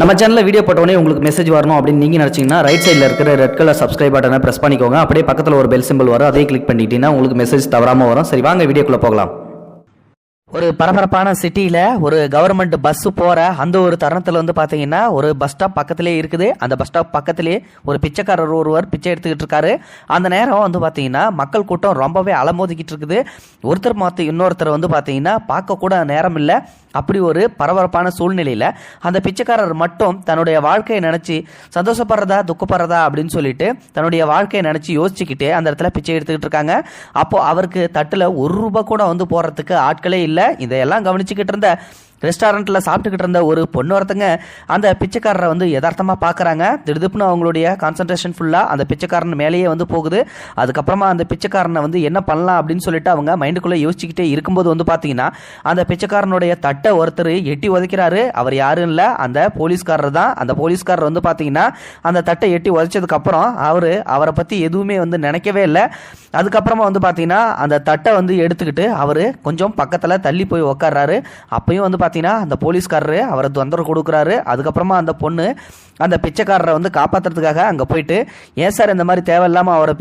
நம்ம சேனலில் வீடியோ போட்டோடனே உங்களுக்கு மெசேஜ் வரணும் அப்படின்னு நீங்கள் நினச்சிங்கன்னா ரைட் சைடில் இருக்கிற ரெட் கலர் சப்ஸ்கிரைப் பட்டனை ப்ரெஸ் பண்ணிக்கோங்க. அப்படியே பக்கத்தில் ஒரு பெல் சிம்பிள் வரும். அதையும் கிளிக் பண்ணிட்டீங்கன்னா உங்களுக்கு மெசேஜ் தவறாமல் வரும். சரி வாங்க வீடியோக்குள்ளே போகலாம். ஒரு பரபரப்பான சிட்டியில் ஒரு கவர்மெண்ட் பஸ்ஸு போகிற அந்த ஒரு தருணத்தில் வந்து பார்த்தீங்கன்னா ஒரு பஸ் ஸ்டாப் பக்கத்திலே இருக்குது. அந்த பஸ் ஸ்டாப் பக்கத்திலே ஒரு பிச்சைக்காரர் ஒருவர் பிச்சை எடுத்துக்கிட்டு இருக்காரு. அந்த நேரம் வந்து பார்த்தீங்கன்னா மக்கள் கூட்டம் ரொம்பவே அலமோதிக்கிட்டு இருக்குது. ஒருத்தர் மாற்ற இன்னொருத்தர் வந்து பார்த்தீங்கன்னா பார்க்கக்கூட நேரம் இல்லை. அப்படி ஒரு பரபரப்பான சூழ்நிலையில் அந்த பிச்சைக்காரர் மட்டும் தன்னுடைய வாழ்க்கையை நினச்சி சந்தோஷப்படுறதா துக்கப்படுறதா அப்படின்னு சொல்லிட்டு தன்னுடைய வாழ்க்கையை நினச்சி யோசிச்சுக்கிட்டு அந்த இடத்துல பிச்சை எடுத்துக்கிட்டு இருக்காங்க. அப்போ அவருக்கு தட்டில் ஒரு ரூபா கூட வந்து போடுறதுக்கு ஆட்களே இல்லை. இதையெல்லாம் கவனிச்சுக்கிட்டு இருந்த ரெஸ்டாரண்ட்டில் சாப்பிட்டுக்கிட்டு இருந்த ஒரு பொண்ணு ஒருத்தங்க அந்த பிச்சைக்காரரை வந்து யதார்த்தமாக பார்க்குறாங்க திடுதுப்புன்னு அவங்களுடைய கான்சன்ட்ரேஷன் ஃபுல்லாக அந்த பிச்சைக்காரன் மேலேயே வந்து போகுது. அதுக்கப்புறமா அந்த பிச்சைக்காரனை வந்து என்ன பண்ணலாம் அப்படின்னு சொல்லிட்டு அவங்க மைண்டுக்குள்ளே யோசிச்சுக்கிட்டே இருக்கும்போது வந்து பார்த்தீங்கன்னா அந்த பிச்சைக்காரனுடைய தட்டை ஒருத்தர் எட்டி உதைக்கிறாரு அவர் யாரும் இல்லை. அந்த போலீஸ்காரர் தான். அந்த போலீஸ்காரர் வந்து பார்த்தீங்கன்னா அந்த தட்டை எட்டி உதைச்சதுக்கப்புறம் அவர் அவரை பற்றி எதுவுமே வந்து நினைக்கவே இல்லை. அதுக்கப்புறமா வந்து பார்த்தீங்கன்னா அந்த தட்டை வந்து எடுத்துக்கிட்டு அவர் கொஞ்சம் பக்கத்தில் தள்ளி போய் உக்காடுறாரு அப்பயும் வந்து பார்த்தீங்கன்னா அந்த போலீஸ்காரரு அவரை தொந்தரவு கொடுக்குறாரு. அதுக்கப்புறமா அந்த பொண்ணு அந்த பிச்சைக்காரரை வந்து காப்பாற்றுறதுக்காக அங்கே போயிட்டு ஏன் சார் இந்த மாதிரி தேவையில்லாமல் அவரை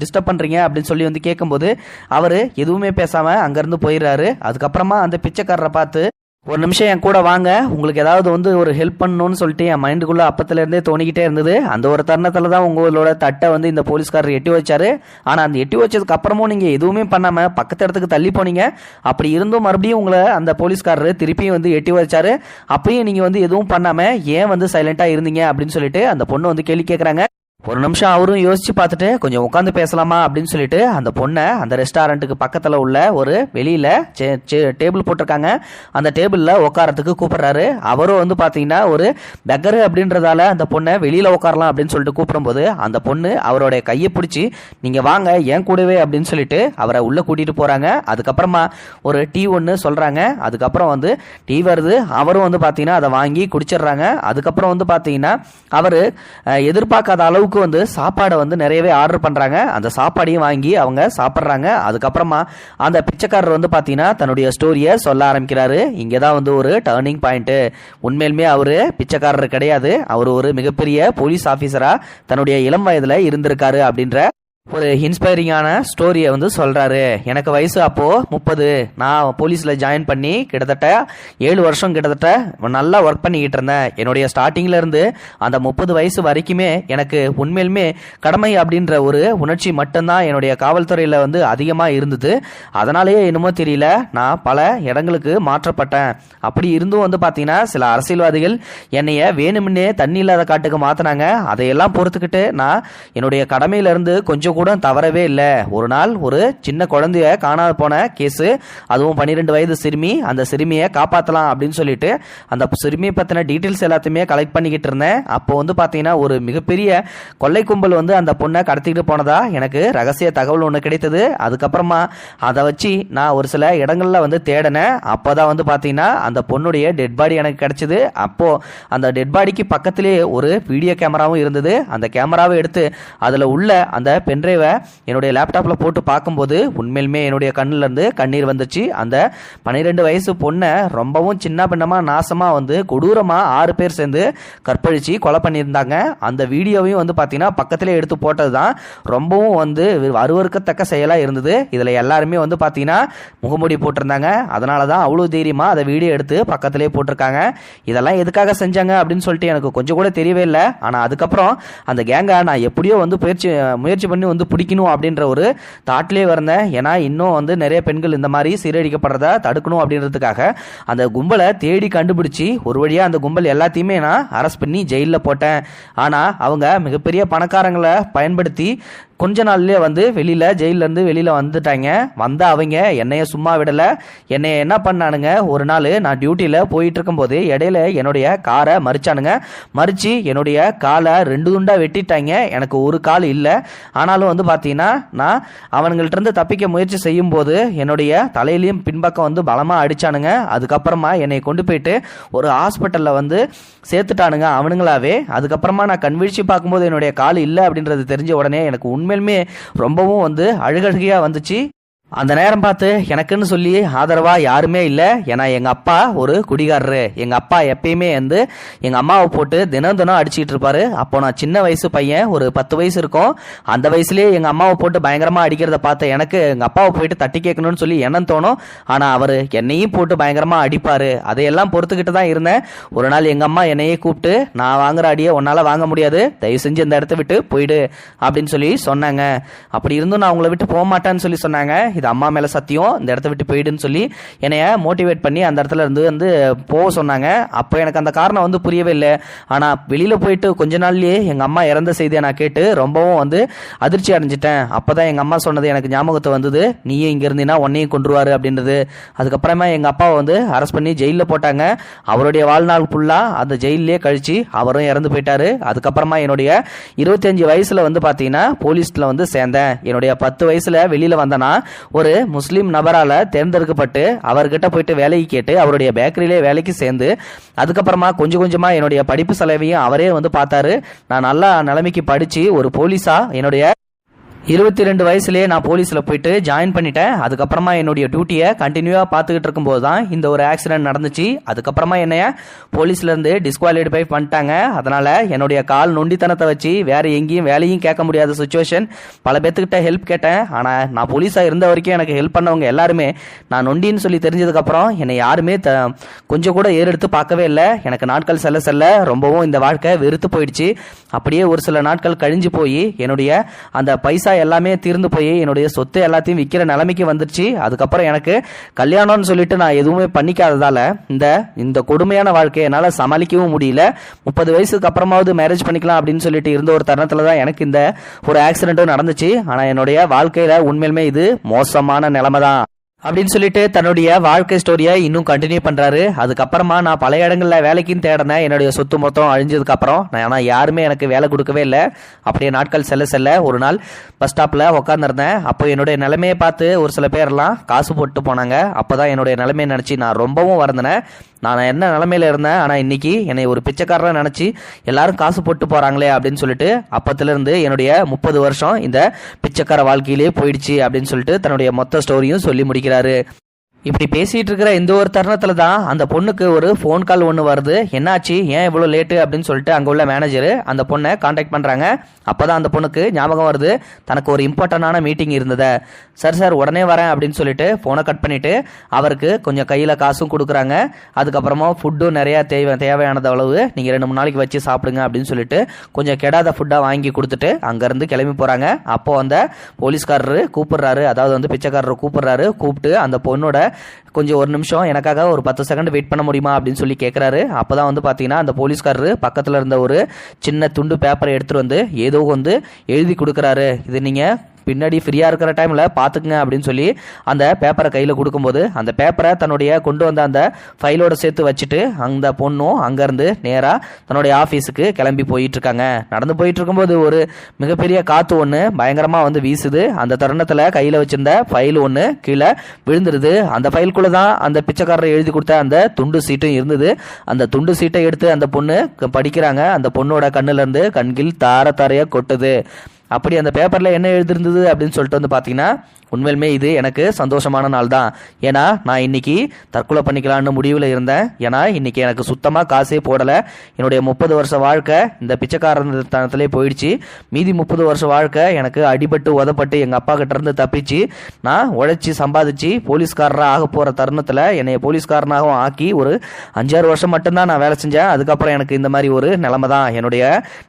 டிஸ்டர்ப் பண்ணுறீங்க அப்படின்னு சொல்லி வந்து கேட்கும்போது அவர் எதுவுமே பேசாமல் அங்கேருந்து போயிடுறாரு. அதுக்கப்புறமா அந்த பிச்சைக்காரரை பார்த்து ஒரு நிமிஷம் என் கூட வாங்க. உங்களுக்கு ஏதாவது வந்து ஒரு ஹெல்ப் பண்ணணும்னு சொல்லிட்டு என் மைண்டுக்குள்ளே அப்பத்துலேருந்தே தோணிக்கிட்டே இருந்தது. அந்த ஒரு தருணத்தில் தான் உங்களோட தட்டை வந்து இந்த போலீஸ்காரர் எட்டி வச்சாரு. ஆனால் அந்த எட்டி வச்சதுக்கு அப்புறமும் நீங்கள் எதுவுமே பண்ணாமல் பக்கத்து இடத்துக்கு தள்ளி போனீங்க. அப்படி இருந்தும் மறுபடியும் உங்களை அந்த போலீஸ்காரர் திருப்பியும் வந்து எட்டி வச்சாரு. அப்பயும் நீங்கள் வந்து எதுவும் பண்ணாமல் ஏன் வந்து சைலண்ட்டாக இருந்தீங்க அப்படின்னு சொல்லிட்டு அந்த பொண்ணு வந்து கேள்வி கேட்குறாங்க ஒரு நிமிஷம் அவரும் யோசிச்சு பார்த்துட்டு கொஞ்சம் உட்காந்து பேசலாமா? அப்படின்னு சொல்லிட்டு அந்த பொண்ணை அந்த ரெஸ்டாரண்ட்டுக்கு பக்கத்தில் உள்ள ஒரு வெளியில் டேபிள் போட்டிருக்காங்க. அந்த டேபிளில் உட்காரத்துக்கு கூப்பிடுறாரு. அவரும் வந்து பார்த்தீங்கன்னா ஒரு பெக்கரு அப்படின்றதால அந்த பொண்ணை வெளியில் உட்காரலாம் அப்படின்னு சொல்லிட்டு கூப்பிடும்போது அந்த பொண்ணு அவருடைய கையை பிடிச்சி நீங்கள் வாங்க ஏன் கூடவே அப்படின்னு சொல்லிட்டு அவரை உள்ளே கூட்டிகிட்டு போகிறாங்க அதுக்கப்புறமா ஒரு டீ ஒன்று சொல்கிறாங்க அதுக்கப்புறம் வந்து டீ வருது. அவரும் வந்து பார்த்தீங்கன்னா அதை வாங்கி குடிச்சிடுறாங்க. அதுக்கப்புறம் வந்து பார்த்தீங்கன்னா அவர் எதிர்பார்க்காத அளவுக்கு வந்து சாப்பாடை வந்து நிறையவே ஆர்டர் பண்ணுறாங்க அந்த சாப்பாடையும் வாங்கி அவங்க சாப்பிட்றாங்க. அதுக்கப்புறமா அந்த பிச்சைக்காரர் வந்து பார்த்தீங்கன்னா தன்னுடைய ஸ்டோரியை சொல்ல ஆரம்பிக்கிறாரு. இங்கே தான் வந்து ஒரு டேர்னிங் பாயிண்ட்டு உண்மையிலுமே அவர் பிச்சைக்காரர் கிடையாது. அவர் ஒரு மிகப்பெரிய போலீஸ் ஆஃபீஸராக தன்னுடைய இளம் வயதில் இருந்திருக்காரு அப்படின்ற ஒரு இன்ஸ்பைரிங்கான ஸ்டோரியை வந்து சொல்கிறாரு எனக்கு வயசு அப்போது முப்பது. நான் போலீஸில் ஜாயின் பண்ணி கிட்டத்தட்ட ஏழு வருஷம் கிட்டத்தட்ட நல்லா ஒர்க் பண்ணிக்கிட்டு இருந்தேன். என்னுடைய ஸ்டார்டிங்லேருந்து அந்த முப்பது வயசு வரைக்குமே எனக்கு உண்மையிலுமே கடமை அப்படின்ற ஒரு உணர்ச்சி மட்டும்தான் என்னுடைய காவல்துறையில் வந்து அதிகமாக இருந்தது. அதனாலேயே என்னமோ தெரியல நான் பல இடங்களுக்கு மாற்றப்பட்டேன். அப்படி இருந்தும் வந்து பார்த்தீங்கன்னா சில அரசியல்வாதிகள் என்னைய வேணுமுன்னே தண்ணி இல்லாத காட்டுக்கு மாற்றினாங்க அதையெல்லாம் பொறுத்துக்கிட்டு நான் என்னுடைய கடமையிலேருந்து கொஞ்சம் கூட தவறவே இல்லை. ஒரு நாள் ஒரு சின்ன குழந்தைய காணாத போன கேஸு அதுவும் பன்னிரெண்டு வயது சிறுமி அந்த சிறுமியை காப்பாற்றலாம் அப்படின்னு சொல்லிட்டு அந்த சிறுமியை பற்றின டீட்டெயில்ஸ் எல்லாத்தையுமே கலெக்ட் பண்ணிக்கிட்டு இருந்தேன். அப்போ வந்து பார்த்தீங்கன்னா ஒரு மிகப்பெரிய கொள்ளை கும்பல் வந்து அந்த பொண்ணை கடத்திக்கிட்டு போனதா எனக்கு ரகசிய தகவல் ஒன்று கிடைத்தது. அதுக்கப்புறமா அதை வச்சு நான் ஒரு சில இடங்களில் வந்து தேடினேன். அப்போ தான் வந்து பார்த்தீங்கன்னா அந்த பொண்ணுடைய டெட் பாடி எனக்கு கிடைச்சிது. அப்போது அந்த டெட் பாடிக்கு பக்கத்திலே ஒரு வீடியோ கேமராவும் இருந்தது. அந்த கேமராவை எடுத்து அதில் உள்ள அந்த பெண் பென்ட்ரைவை என்னுடைய லேப்டாப்பில் போட்டு பார்க்கும்போது உண்மையிலுமே என்னுடைய கண்ணிலேருந்து கண்ணீர் வந்துச்சு. அந்த பன்னிரெண்டு வயசு பொண்ணை ரொம்பவும் சின்ன பின்னமாக நாசமாக வந்து கொடூரமாக ஆறு பேர் சேர்ந்து கற்பழித்து கொலை பண்ணியிருந்தாங்க. அந்த வீடியோவையும் வந்து பார்த்தீங்கன்னா பக்கத்திலே எடுத்து போட்டது தான் ரொம்பவும் வந்து அருவறுக்கத்தக்க செயலாக இருந்தது. இதில் எல்லாருமே வந்து பார்த்தீங்கன்னா முகமூடி போட்டிருந்தாங்க. அதனால தான் அவ்வளோ தைரியமாக அதை வீடியோ எடுத்து பக்கத்திலே போட்டிருக்காங்க. இதெல்லாம் எதுக்காக செஞ்சாங்க அப்படின்னு சொல்லிட்டு எனக்கு கொஞ்சம் கூட தெரியவே இல்லை. ஆனால் அதுக்கப்புறம் அந்த கேங்கை நான் எப்படியோ வந்து முயற்சி முயற்சி பண்ணி வந்து பிடிக்கணும் அப்படின்ற ஒரு தாட்லேயே வந்தேன் ஏன்னா இன்னும் வந்து நிறைய பெண்கள் இந்த மாதிரி சீரழிக்கப்படுறத தடுக்கணும் அப்படின்றதுக்காக அந்த கும்பலை தேடி கண்டுபிடிச்சி ஒரு வழியாக அந்த கும்பல் எல்லாத்தையுமே நான் அரெஸ்ட் பண்ணி ஜெயிலில் போட்டேன். ஆனால் அவங்க மிகப்பெரிய பணக்காரங்களை பயன்படுத்தி கொஞ்ச நாள்லயே வந்து வெளியில் ஜெயிலேருந்து வெளியில் வந்துட்டாங்க. வந்த அவங்க என்னைய சும்மா விடலை. என்னைய என்ன பண்ணானுங்க? ஒரு நாள் நான் டியூட்டியில் போயிட்டு இருக்கும்போது இடையில என்னுடைய காரை மறிச்சானுங்க. மறித்து என்னுடைய காலை ரெண்டு துண்டாக வெட்டிட்டாங்க. எனக்கு ஒரு கால் இல்லை. ஆனாலும் வந்து பார்த்தீங்கன்னா நான் அவனுங்கள்ட்ட தப்பிக்க முயற்சி செய்யும்போது என்னுடைய தலையிலையும் பின்பக்கம் வந்து பலமாக அடிச்சானுங்க. அதுக்கப்புறமா என்னை கொண்டு போயிட்டு ஒரு ஹாஸ்பிட்டலில் வந்து சேர்த்துட்டானுங்க அவனுங்களாவே. அதுக்கப்புறமா நான் கண்வீழ்ச்சி பார்க்கும்போது என்னுடைய கால் இல்லை அப்படின்றது தெரிஞ்ச உடனே எனக்கு உண்மை உண்மையிலுமே ரொம்பவும் வந்து அழுகழுகையாக வந்துச்சு. அந்த நேரம் பார்த்து எனக்குன்னு சொல்லி ஆதரவா யாருமே இல்லை. ஏன்னா எங்க அப்பா ஒரு குடிகாரரு. எங்க அப்பா எப்பயுமே வந்து எங்க அம்மாவை போட்டு தினம் தினம் அடிச்சுக்கிட்டு இருப்பாரு. அப்போ நான் சின்ன வயசு பையன் ஒரு பத்து வயசு இருக்கும். அந்த வயசுலயே எங்க அம்மாவை போட்டு பயங்கரமா அடிக்கிறத பார்த்த எனக்கு எங்க அப்பாவை போயிட்டு தட்டி கேட்கணும்னு சொல்லி எண்ணம் தோணும். ஆனா அவர் என்னையும் போட்டு பயங்கரமா அடிப்பாரு. அதையெல்லாம் பொறுத்துக்கிட்டு தான் இருந்தேன். ஒரு நாள் எங்க அம்மா என்னையே கூப்பிட்டு நான் வாங்குற அடியை உன்னால வாங்க முடியாது. தயவு செஞ்சு இந்த இடத்த விட்டு போயிடு. அப்படின்னு சொல்லி சொன்னாங்க. அப்படி இருந்தும் நான் உங்களை விட்டு போக மாட்டேன்னு சொல்லி சொன்னாங்க. இது அம்மா மேலே சத்தியம் இந்த இடத்த விட்டு போயிடுன்னு சொல்லி என்னைய மோட்டிவேட் பண்ணி அந்த இடத்துல இருந்து வந்து போக சொன்னாங்க. அப்போ எனக்கு அந்த காரணம் வந்து புரியவே இல்லை. ஆனால் வெளியில் போயிட்டு கொஞ்ச நாள்லயே எங்கள் அம்மா இறந்த செய்தியை நான் கேட்டு ரொம்பவும் வந்து அதிர்ச்சி அடைஞ்சிட்டேன். அப்போ தான் எங்கள் அம்மா சொன்னது எனக்கு ஞாபகத்தை வந்தது. நீயே இங்கே இருந்தீங்கன்னா உன்னையும் கொண்டுருவாரு அப்படின்றது. அதுக்கப்புறமா எங்கள் அப்பாவை வந்து அரெஸ்ட் பண்ணி ஜெயிலில் போட்டாங்க. அவருடைய வாழ்நாள் ஃபுல்லாக அந்த ஜெயிலே கழிச்சு அவரும் இறந்து போயிட்டாரு. அதுக்கப்புறமா என்னுடைய இருபத்தஞ்சு வயசில் வந்து பார்த்தீங்கன்னா போலீஸில் வந்து சேர்ந்தேன். என்னுடைய பத்து வயசில் வெளியில் வந்தேன்னா ஒரு முஸ்லீம் நபரால தேர்ந்தெடுக்கப்பட்டு அவர்கிட்ட போயிட்டு வேலைக்கு கேட்டு அவருடைய பேக்கரியிலே வேலைக்கு சேர்ந்து அதுக்கப்புறமா கொஞ்சம் கொஞ்சமா என்னுடைய படிப்பு செலவையும் அவரே வந்து பார்த்தாரு. நான் நல்லா நிலைமைக்கு படிச்சு ஒரு போலீஸா என்னுடைய இருபத்தி ரெண்டு வயசுலேயே நான் போலீஸில் போயிட்டு ஜாயின் பண்ணிட்டேன். அதுக்கப்புறமா என்னுடைய டியூட்டியை கண்டினியூவாக பார்த்துக்கிட்டு இருக்கும்போது தான் இந்த ஒரு ஆக்சிடென்ட் நடந்துச்சு. அதுக்கப்புறமா என்னைய போலீஸ்லேருந்து டிஸ்குவாலிஃபை பண்ணிட்டாங்க. அதனால் என்னுடைய கால் நொண்டித்தனத்தை வச்சு வேறு எங்கேயும் வேலையும் கேட்க முடியாத சுச்சுவேஷன் பல பேர்த்துக்கிட்ட ஹெல்ப் கேட்டேன். ஆனால் நான் போலீஸாக இருந்த வரைக்கும் எனக்கு ஹெல்ப் பண்ணவங்க எல்லாருமே நான் நொண்டின்னு சொல்லி தெரிஞ்சதுக்கப்புறம் என்னை யாருமே த கொஞ்சம் கூட ஏறெடுத்து பார்க்கவே இல்லை. எனக்கு நாட்கள் செல்ல செல்ல ரொம்பவும் இந்த வாழ்க்கை வெறுத்து போயிடுச்சு. அப்படியே ஒரு சில நாட்கள் கழிஞ்சு போய் என்னுடைய அந்த பைசா எல்லாமே தீர்ந்து போய் என்னுடைய சொத்து எல்லாத்தையும் விற்கிற நிலைமைக்கு வந்துருச்சு. அதுக்கப்புறம் எனக்கு கல்யாணம்னு சொல்லிட்டு நான் எதுவுமே பண்ணிக்காததால இந்த இந்த கொடுமையான வாழ்க்கையை என்னால் சமாளிக்கவும் முடியல. முப்பது வயசுக்கு அப்புறமாவது மேரேஜ் பண்ணிக்கலாம் அப்படின்னு சொல்லிட்டு இருந்த ஒரு தருணத்தில் தான் எனக்கு இந்த ஒரு ஆக்சிடென்ட்டும் நடந்துச்சு. ஆனால் என்னுடைய வாழ்க்கையில் உண்மையிலுமே இது மோசமான நிலைமை தான் அப்படின்னு சொல்லிட்டு தன்னுடைய வாழ்க்கை ஸ்டோரியை இன்னும் கண்டினியூ பண்ணுறாரு அதுக்கப்புறமா நான் பல இடங்களில் வேலைக்குன்னு தேடினேன். என்னுடைய சொத்து மொத்தம் அழிஞ்சதுக்கப்புறம். நான் ஆனால் யாருமே எனக்கு வேலை கொடுக்கவே இல்லை. அப்படியே நாட்கள் செல்ல செல்ல ஒரு நாள் பஸ் ஸ்டாப்பில் உட்காந்துருந்தேன் அப்போ என்னுடைய நிலைமையை பார்த்து ஒரு சில பேர்லாம் காசு போட்டு போனாங்க. அப்பதான் என்னுடைய நிலைமையை நினச்சி நான் ரொம்பவும் வருந்தினேன். நான் என்ன நிலமையில இருந்தேன்? ஆனால் இன்னைக்கு என்னை ஒரு பிச்சைக்காரராக நினச்சி எல்லாரும் காசு போட்டு போகிறாங்களே அப்படின்னு சொல்லிட்டு அப்பத்திலிருந்து என்னுடைய முப்பது வருஷம் இந்த பிச்சைக்கார வாழ்க்கையிலே போயிடுச்சு அப்படின்னு சொல்லிட்டு தன்னுடைய மொத்த ஸ்டோரியும் சொல்லி முடிக்கிறேன் செய்கிறாரு இப்படி பேசிட்டு இருக்கிற இந்த ஒரு தருணத்துல தான் அந்த பொண்ணுக்கு ஒரு ஃபோன் கால் ஒன்று வருது. என்னாச்சு? ஏன் இவ்வளோ லேட்டு அப்படின்னு சொல்லிட்டு அங்கே உள்ள மேனேஜர் அந்த பொண்ணை காண்டாக்ட் பண்ணுறாங்க அப்போ தான் அந்த பொண்ணுக்கு ஞாபகம் வருது தனக்கு ஒரு இம்பார்ட்டண்டான மீட்டிங் இருந்ததை. சார் சார் உடனே வரேன் அப்படின்னு சொல்லிட்டு ஃபோனை கட் பண்ணிட்டு அவருக்கு கொஞ்சம் கையில் காசும் கொடுக்குறாங்க. அதுக்கப்புறமா ஃபுட்டும் நிறையா தேவை தேவையானது அளவு நீங்கள் ரெண்டு மூணு நாளைக்கு வச்சு சாப்பிடுங்க அப்படின்னு சொல்லிட்டு கொஞ்சம் கெடாத ஃபுட்டாக வாங்கி கொடுத்துட்டு அங்கேருந்து கிளம்பி போகிறாங்க அப்போது அந்த போலீஸ்காரரு கூப்பிடுறாரு. அதாவது வந்து பிச்சைக்காரர் கூப்பிடுறாரு. கூப்பிட்டு அந்த பொண்ணோட கொஞ்சம் ஒரு நிமிஷம் எனக்காக ஒரு பத்து செகண்ட் வெயிட் பண்ண முடியுமா அப்படின்னு சொல்லி கேட்குறாரு அப்போ தான் வந்து பார்த்தீங்கன்னா அந்த போலீஸ்காரரு பக்கத்தில் இருந்த ஒரு சின்ன துண்டு பேப்பரை எடுத்துகிட்டு வந்து ஏதோ வந்து எழுதி கொடுக்குறாரு. இது நீங்கள் பின்னாடி ஃப்ரீயாக இருக்கிற டைமில் பார்த்துக்குங்க அப்படின்னு சொல்லி அந்த பேப்பரை கையில் கொடுக்கும்போது அந்த பேப்பரை தன்னுடைய கொண்டு வந்த அந்த ஃபைலோட சேர்த்து வச்சுட்டு அந்த பொண்ணும் அங்கேருந்து நேராக தன்னுடைய ஆஃபீஸுக்கு கிளம்பி போயிட்டுருக்காங்க. நடந்து போயிட்டு இருக்கும்போது ஒரு மிகப்பெரிய காற்று ஒன்று பயங்கரமாக வந்து வீசுது. அந்த தருணத்தில் கையில் வச்சிருந்த ஃபைல் ஒன்று கீழே விழுந்துருது. அந்த ஃபைலுக்குள்ளே தான் அந்த பிச்சைக்காரரை எழுதி கொடுத்த அந்த துண்டு சீட்டும் இருந்தது. அந்த துண்டு சீட்டை எடுத்து அந்த பொண்ணு படிக்கிறாங்க. அந்த பொண்ணோட கண்ணுலேருந்து கண்கில் தார தாரையாக கொட்டுது. அப்படி அந்த பேப்பரில் என்ன எழுதிருந்தது அப்படின்னு சொல்லிட்டு வந்து பார்த்தீங்கன்னா உண்மையிலுமே இது எனக்கு சந்தோஷமான நாள் தான். ஏன்னா நான் இன்னைக்கு தற்கொலை பண்ணிக்கலான்னு முடிவில் இருந்தேன். ஏன்னா இன்றைக்கி எனக்கு சுத்தமாக காசே போடலை. என்னுடைய முப்பது வருஷ வாழ்க்கை இந்த பிச்சைக்காரத்தனத்திலே போயிடுச்சு. மீதி முப்பது வருஷ வாழ்க்கை எனக்கு அடிபட்டு உதப்பட்டு எங்கள் அப்பா கிட்டேருந்து தப்பிச்சு நான் உழைச்சி சம்பாதிச்சு போலீஸ்காரராக ஆக போகிற தருணத்தில் என்னை போலீஸ்காரனாகவும் ஆக்கி ஒரு அஞ்சாறு வருஷம் மட்டும்தான் நான் வேலை செஞ்சேன். அதுக்கப்புறம் எனக்கு இந்த மாதிரி ஒரு நிலைமை தான் என்னுடைய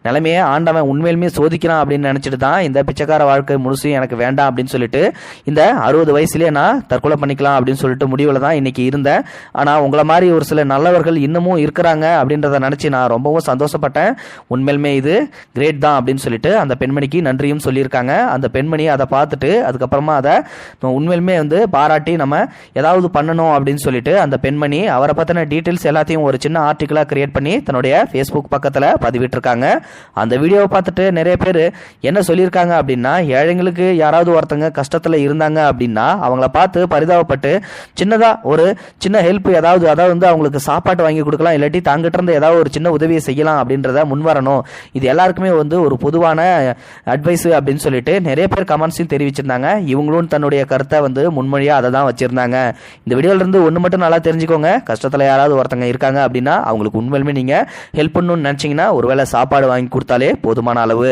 நிலைமையை ஆண்டவன் உண்மையிலுமே சோதிக்கிறான் அப்படின்னு நினச்சி நினச்சிட்டு தான் இந்த பிச்சைக்கார வாழ்க்கை முழுசும் எனக்கு வேண்டாம் அப்படின்னு சொல்லிட்டு இந்த அறுபது வயசுலேயே நான் தற்கொலை பண்ணிக்கலாம் அப்படின்னு சொல்லிட்டு முடிவில் தான் இன்னைக்கு இருந்தேன். ஆனால் உங்களை மாதிரி ஒரு சில நல்லவர்கள் இன்னமும் இருக்கிறாங்க அப்படின்றத நினச்சி நான் ரொம்பவும் சந்தோஷப்பட்டேன். உண்மையிலுமே இது கிரேட் தான் அப்படின்னு சொல்லிட்டு அந்த பெண்மணிக்கு நன்றியும் சொல்லியிருக்காங்க. அந்த பெண்மணி அதை பார்த்துட்டு அதுக்கப்புறமா அதை உண்மையிலுமே வந்து பாராட்டி நம்ம ஏதாவது பண்ணணும் அப்படின்னு சொல்லிட்டு அந்த பெண்மணி அவரை பற்றின டீட்டெயில்ஸ் எல்லாத்தையும் ஒரு சின்ன ஆர்டிக்கலாக கிரியேட் பண்ணி தன்னுடைய ஃபேஸ்புக் பக்கத்தில் பதிவிட்டிருக்காங்க. அந்த வீடியோவை பார்த்துட்டு நிறைய பேர் என்ன என்ன சொல்லியிருக்காங்க அப்படின்னா ஏழைங்களுக்கு யாராவது ஒருத்தங்க கஷ்டத்தில் இருந்தாங்க அப்படின்னா அவங்கள பார்த்து பரிதாபப்பட்டு சின்னதாக ஒரு சின்ன ஹெல்ப் ஏதாவது அதாவது வந்து அவங்களுக்கு சாப்பாட்டு வாங்கி கொடுக்கலாம் இல்லாட்டி தாங்கிட்ட இருந்து ஏதாவது ஒரு சின்ன உதவியை செய்யலாம் அப்படின்றத முன்வரணும். இது எல்லாருக்குமே வந்து ஒரு பொதுவான அட்வைஸ் அப்படின்னு சொல்லிட்டு நிறைய பேர் கமெண்ட்ஸையும் தெரிவிச்சிருந்தாங்க. இவங்களும் தன்னுடைய கருத்தை வந்து முன்மொழியாக அதை தான் வச்சுருந்தாங்க. இந்த வீடியோலேருந்து ஒன்று மட்டும் நல்லா தெரிஞ்சுக்கோங்க. கஷ்டத்தில் யாராவது ஒருத்தங்க இருக்காங்க அப்படின்னா அவங்களுக்கு உண்மையிலுமே நீங்கள் ஹெல்ப் பண்ணணும்னு நினச்சிங்கன்னா ஒருவேளை சாப்பாடு வாங்கி கொடுத்தாலே போதுமான அளவு.